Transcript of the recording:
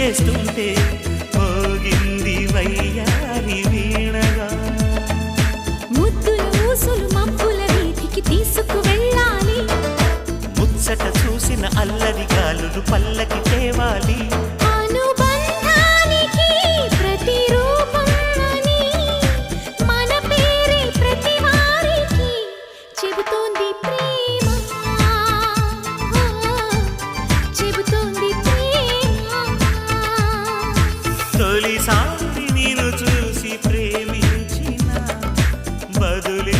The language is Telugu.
చేస్తుంటే మోగింది వయ్యారి వీణగా. ముద్దుల ఊసులు మబ్బుల వీధికి తీసుకు వెళ్ళాలి. ముచ్చట చూసిన అల్లరి గాలులు పల్లకి తేవాలి. అనుబంధానికి తొలిసారి నేను చూసి ప్రేమించిన బదులు